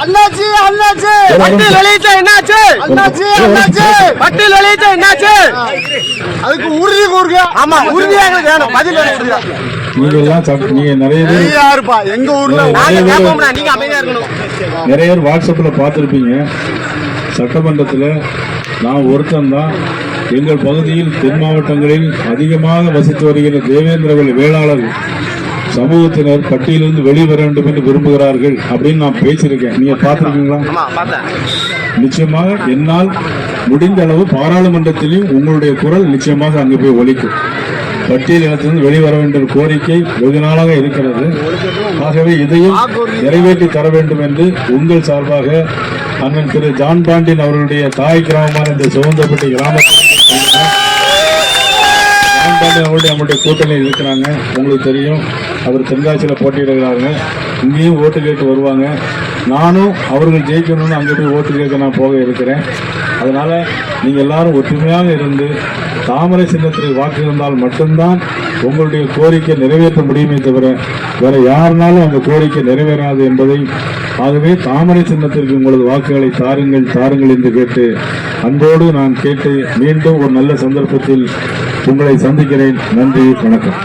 அண்ணாச்சி அண்ணாச்சி. பட்டி லலிதா என்னாச்சு? அண்ணாச்சி அண்ணாச்சி. பட்டி லலிதா என்னாச்சு? அதுக்கு உறுதி கூறுங்க. ஆமா உறுதியா எங்களுக்கு வேணும். பதில். நீங்க எல்லாம் சட்ட- நீங்க நிறைய இருப்பா. எங்க ஊர்ல நாங்க கேட்போம்னா நீங்க அமைதியா இருக்கணும். நிறைய பேர் வாட்ஸ்அப்பில் பார்த்துருப்பீங்க. சட்டமன்றத்தில் நான் ஒருத்தன் தான். எங்கள் பகுதியில் தென் மாவட்டங்களில் அதிகமாக வசித்து வருகிற தேவேந்திரவழி வேளாளர் சமூகத்தினர் பட்டியலிருந்து வெளிவர வேண்டும் என்று விரும்புகிறார்கள் அப்படின்னு நான் பேசியிருக்கேன். நீங்க பார்த்துருக்கீங்களா? நிச்சயமாக என்னால் முடிந்த அளவு பாராளுமன்றத்திலும் உங்களுடைய குரல் நிச்சயமாக அங்கு போய் ஒலிக்கும். பட்டியல் இனத்திலிருந்து வெளிவர வேண்டிய கோரிக்கை வெகு நாளாக இருக்கிறது. ஆகவே இதையும் நிறைவேற்றி தர வேண்டும் என்று உங்கள் சார்பாக அண்ணன் திரு ஜான் பாண்டியன் அவர்களுடைய தாய் கிராமமான இந்த சிவந்தப்பட்டி கிராமத்தில் அவருடைய நம்முடைய கூட்டணியில் இருக்கிறாங்க. உங்களுக்கு தெரியும். அவர் தென்காசியில் போட்டியிடுகிறாங்க இங்கேயும் ஓட்டு கேட்டு வருவாங்க. நானும் அவர்கள் ஜெயிக்கணும்னு அங்கே போய் ஓட்டு கேட்க நான் போக இருக்கிறேன். அதனால் நீங்கள் எல்லாரும் ஒற்றுமையாக இருந்து தாமரை சின்னத்திற்கு வாக்கு இருந்தால் மட்டும்தான் உங்களுடைய கோரிக்கை நிறைவேற்ற முடியுமே தவிர வேற யாருனாலும் அந்த கோரிக்கை நிறைவேறாது என்பதை ஆகவே தாமரை சின்னத்திற்கு உங்களது வாக்குகளை தாருங்கள் தாருங்கள் என்று கேட்டு அன்போடு நான் கேட்டு மீண்டும் ஒரு நல்ல சந்தர்ப்பத்தில் உங்களை சந்திக்கிறேன். நன்றி வணக்கம்.